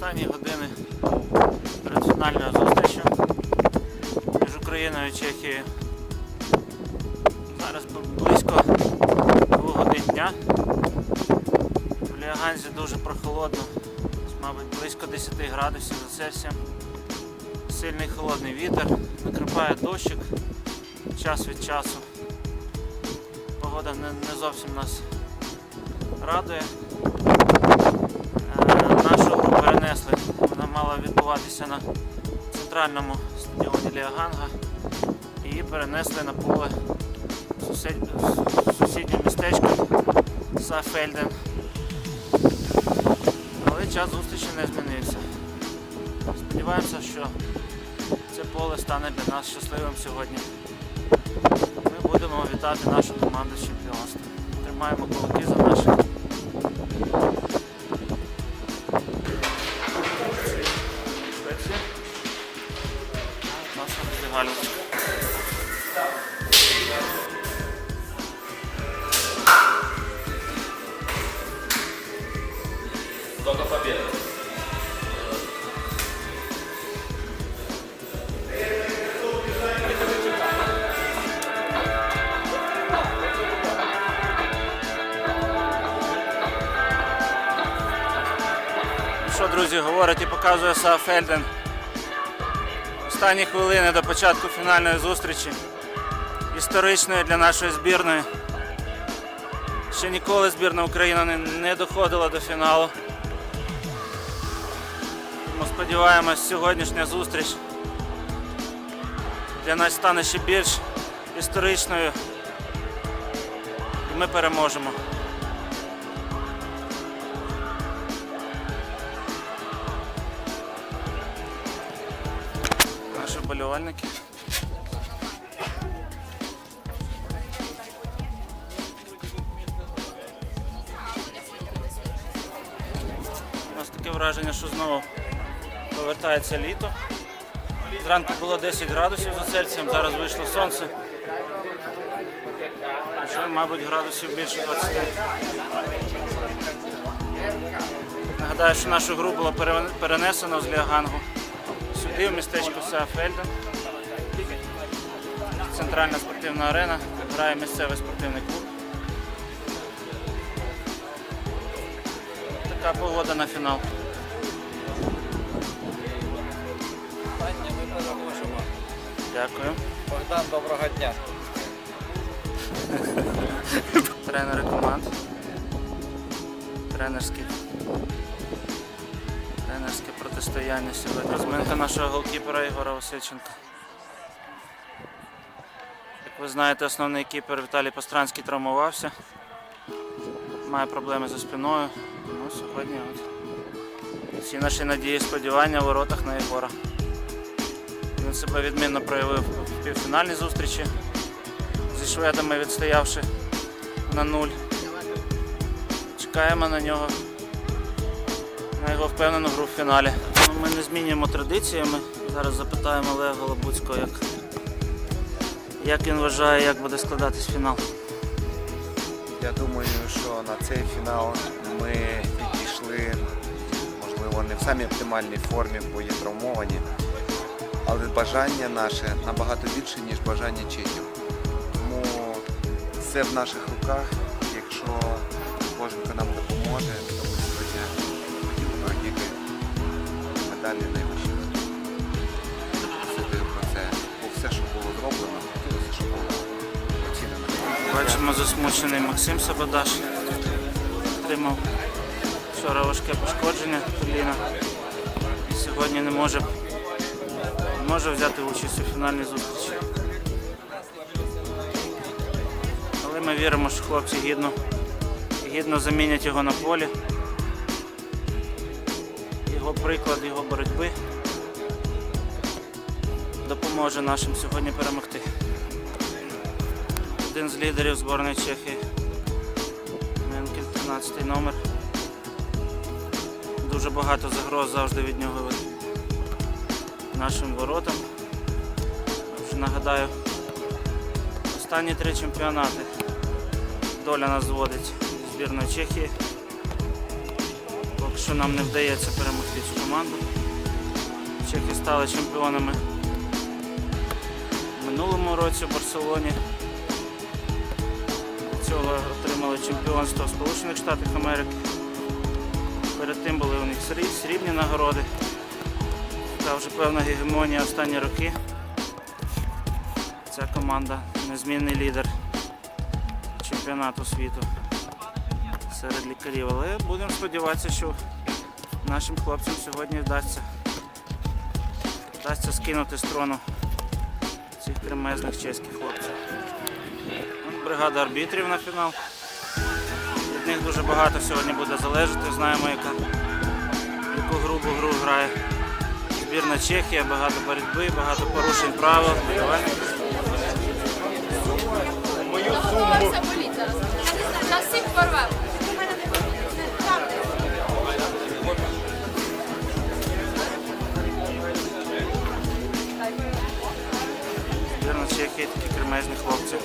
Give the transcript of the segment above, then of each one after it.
Останні години перед фінальною зустрічю між Україною і Чехією. Зараз близько 2 годин дня. В Ліаганзі дуже прохолодно, мабуть, близько 10 градусів за Цельсієм. Сильний холодний вітер, накрипає дощик час від часу. Погода не, зовсім нас радує. Перенесли. Вона мала відбуватися на центральному стадіоні Ліаганга. Її перенесли на поле сусід- сусіднє містечко Сафельден. Але час зустрічі не змінився. Сподіваємося, що це поле стане для нас щасливим сьогодні. Ми будемо вітати нашу команду з чемпіонства. Тримаємо кулаки за наших. Друзі, говорить і показує Сафельден. Останні хвилини до початку фінальної зустрічі. Історичної для нашої збірної. Ще ніколи збірна України не, доходила до фіналу. Тому сподіваємось, сьогоднішня зустріч для нас стане ще більш історичною. І ми переможемо. Наші. У нас таке враження, що знову повертається літо. Зранку було 10 градусів за Цельсієм, зараз вийшло сонце. Вже, мабуть, градусів більше 20. Нагадаю, що нашу гру було пере- перенесено з Ліагангу в містечко Сеафельден. Центральна спортивна арена, грає місцевий спортивний клуб. Така погода на фінал. Дякую. Богдан, доброго дня. Тренери команд. Тренерські. Протистояння сьогодні. Змінка нашого голкіпера Ігора Васильченка. Як ви знаєте, основний кіпер Віталій Постранський травмувався. Має проблеми зі спиною. Ну, сьогодні от. Всі наші надії сподівання в воротах на Єгора. Він себе відмінно проявив в півфінальній зустрічі зі шведами відстоявши на нуль. Чекаємо на нього, на його впевнену гру в фіналі. Ми не змінюємо традиції. Ми зараз запитаємо Олега Голобуцького, як, як він вважає, як буде складатись фінал. Я думаю, що на цей фінал ми підійшли, можливо, не в самій оптимальній формі, бо є травмовані, але бажання наше набагато більше, ніж бажання чехів. Тому все в наших руках. Якщо Боженко нам це. Бо все, що було зроблено, хотілося, щоб було оцінено. Бачимо засмучений Максим Сабадаш. Отримав вчора важке пошкодження коліна. І сьогодні не може, не може взяти участь у фінальній зустрічі. Але ми віримо, що хлопці гідно, гідно замінять його на полі. Приклад, його боротьби допоможе нашим сьогодні перемогти один з лідерів зборної Чехії. Менкель, 13 номер. Дуже багато загроз завжди від нього нашим воротам. Вже нагадаю, останні три чемпіонати доля нас зводить збірної Чехії. Що нам не вдається перемогти цю команду. Чехи стали чемпіонами в минулому році в Барселоні. Цього отримали чемпіонство в Сполучених Штатах Америки. Перед тим були у них срібні нагороди. Така вже певна гегемонія останні роки. Ця команда незмінний лідер чемпіонату світу серед лікарів. Але будемо сподіватися, що нашим хлопцям сьогодні вдасться, вдасться скинути з трону цих кремезних чеських хлопців. Бригада арбітрів на фінал. Від них дуже багато сьогодні буде залежати. Знаємо, яка, яку грубу гру грає збірна Чехія, багато боротьби, багато порушень правил. Давай. Це болить. Нас всіх порвемо. Такі кремезні хлопці.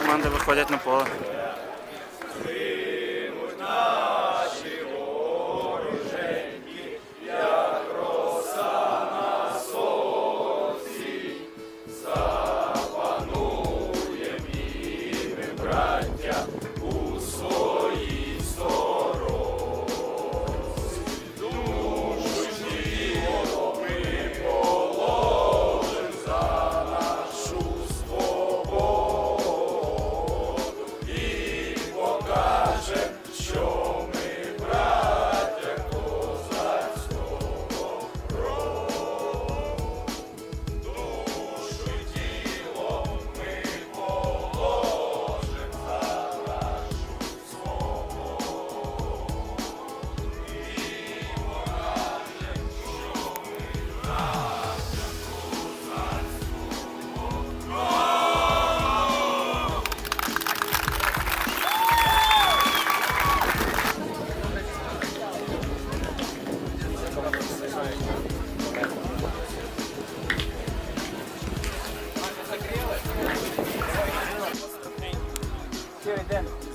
Команди виходять на поле. appreciate then.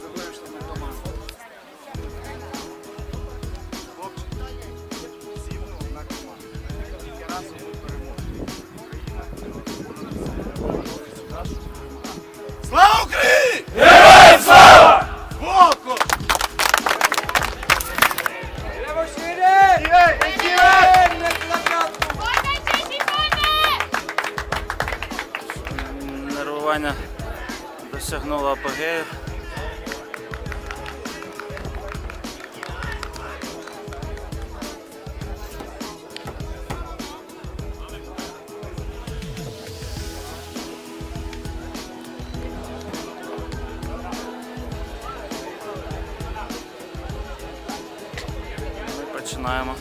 什吗？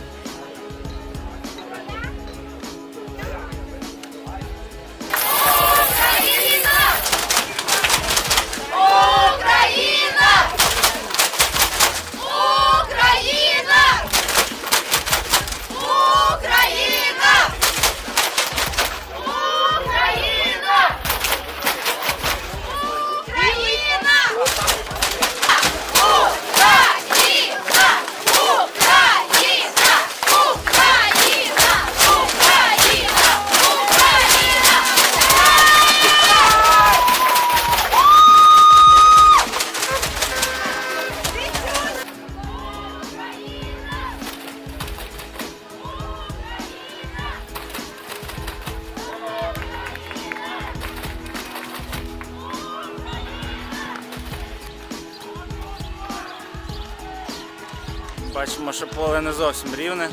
Що не зовсім рівне,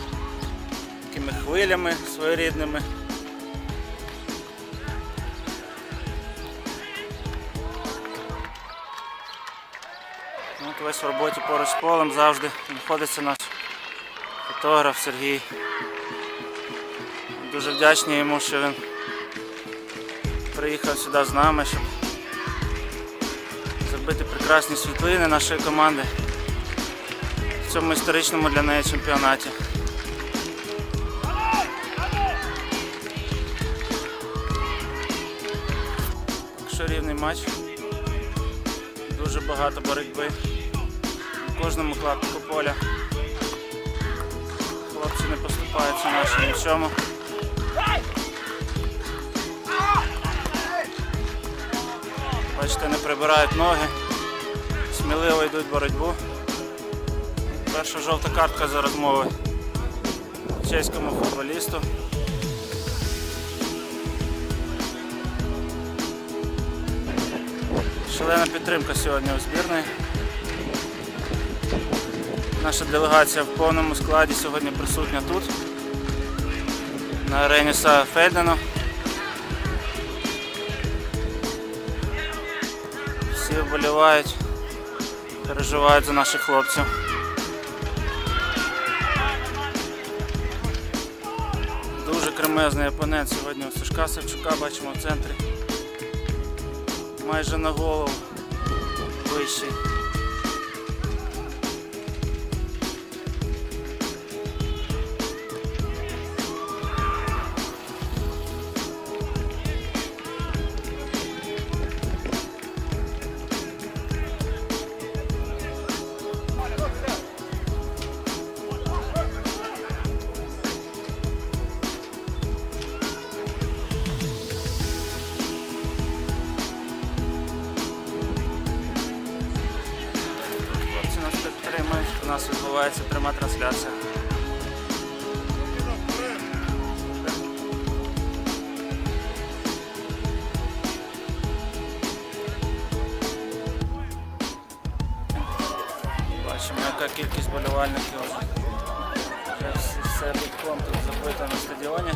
такими хвилями своєрідними. От весь в роботі поруч з полем завжди знаходиться наш фотограф Сергій. Дуже вдячні йому, що він приїхав сюди з нами, щоб зробити прекрасні світлини нашої команди цьому історичному для неї чемпіонаті. що рівний матч. Дуже багато боротьби. В кожному клаптику поля. Хлопці не поступаються наші ні в чому. Бачите, не прибирають ноги, сміливо йдуть боротьбу. Перша жовта картка за розмови чеському футболісту. Шалена підтримка сьогодні у збірної. Наша делегація в повному складі сьогодні присутня тут, на арені Са Фельдено. Всі вболівають, переживають за наших хлопців. Дуже опонент сьогодні у Сашка Савчука бачимо в центрі. Майже на голову вищий. Яка кількість болівальників. Все битком тут забито на стадіоні.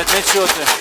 Чеків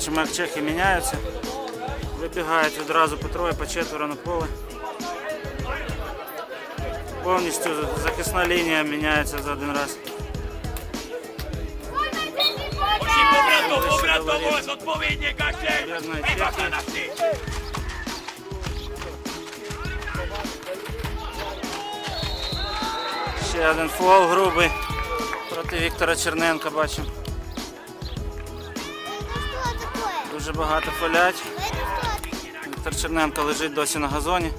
Бачимо, як чехи міняються. Вибігають відразу по троє, по четверо на поле. Повністю захисна лінія міняється за один раз. Ще один фол грубий проти Віктора Черненка бачимо. Дуже багато фолять. Віктор Черненко лежить досі на газоні.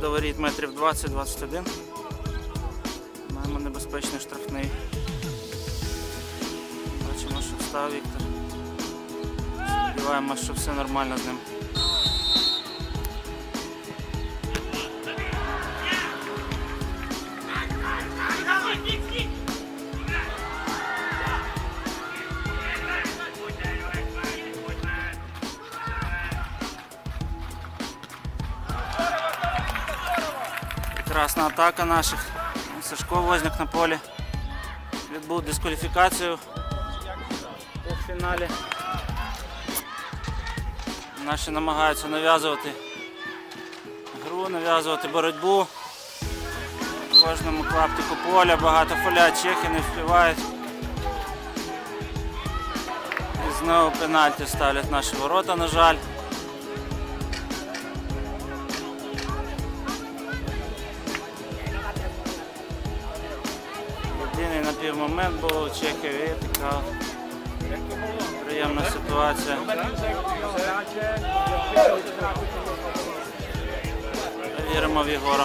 До воріт метрів 20-21. Маємо небезпечний штрафний. Бачимо, що встав Віктор. Сподіваємося, що все нормально з ним. Прекрасна атака наших. Сашко Возняк на полі. Відбув дискваліфікацію у фіналі. Наші намагаються нав'язувати гру, нав'язувати боротьбу. Кожному клаптику поля багато поля чехи не впливають. І знову пенальті ставлять наші ворота, на жаль. Напівмомент чеки така приємна ситуація. Віримо в Єгора.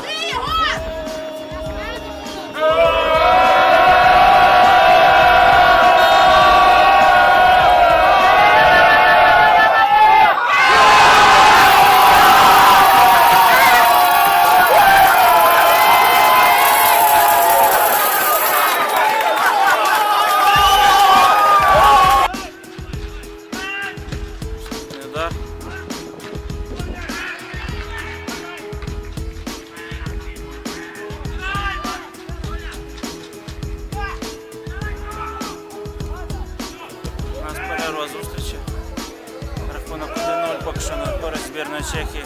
Поки що на користь збірної Чехії.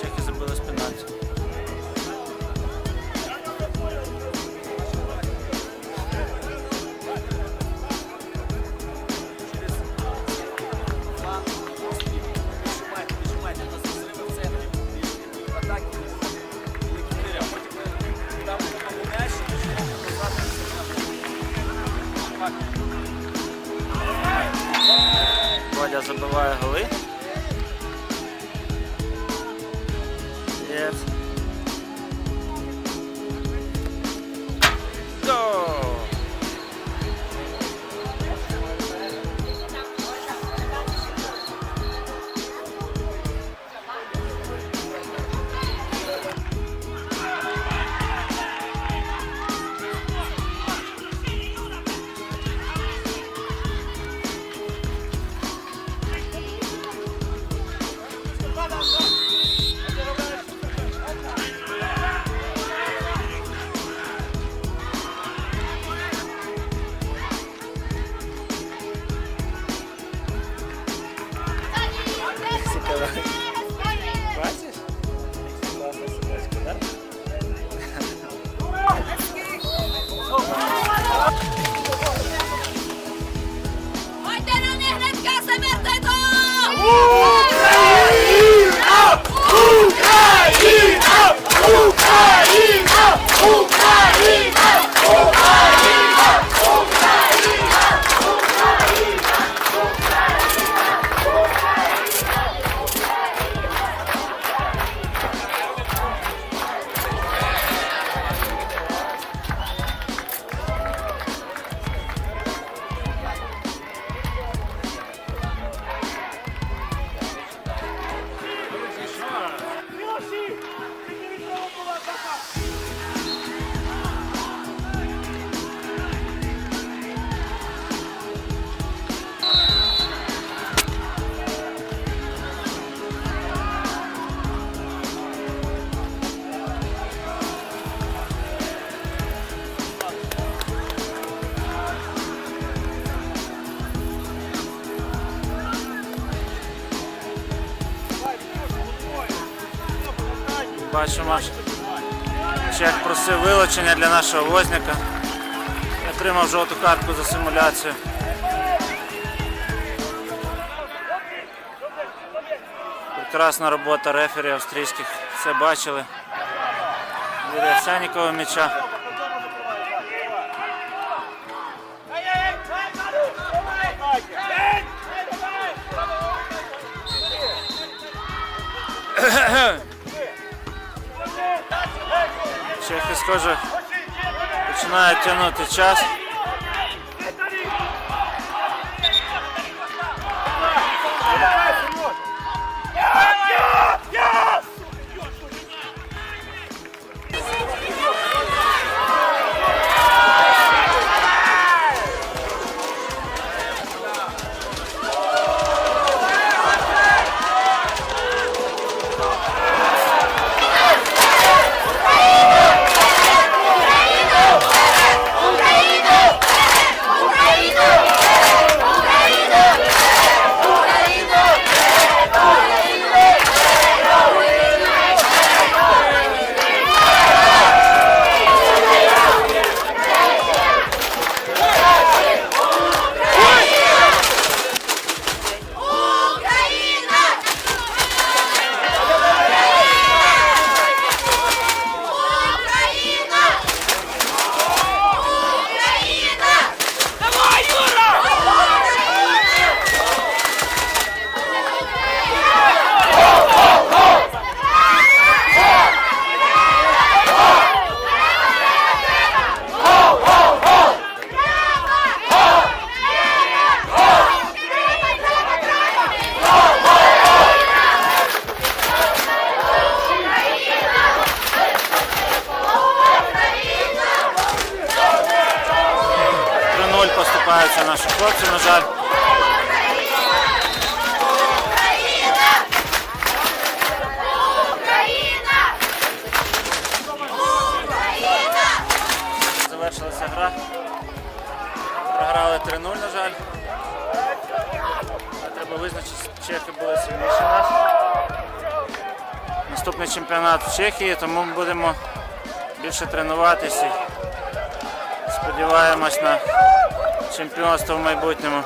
Чехи забили з пенальті. Просив для нашого возняка. Отримав жовту картку за симуляцію. Прекрасна робота рефері австрійських. Все бачили. Від Овсянікова м'яча. Чехи, схоже, починає тягнути час. Гра. Програли 3-0, на жаль. Треба визначити, чехи були сильніші нас. Наступний чемпіонат в Чехії, тому ми будемо більше тренуватися. Сподіваємось на чемпіонство в майбутньому.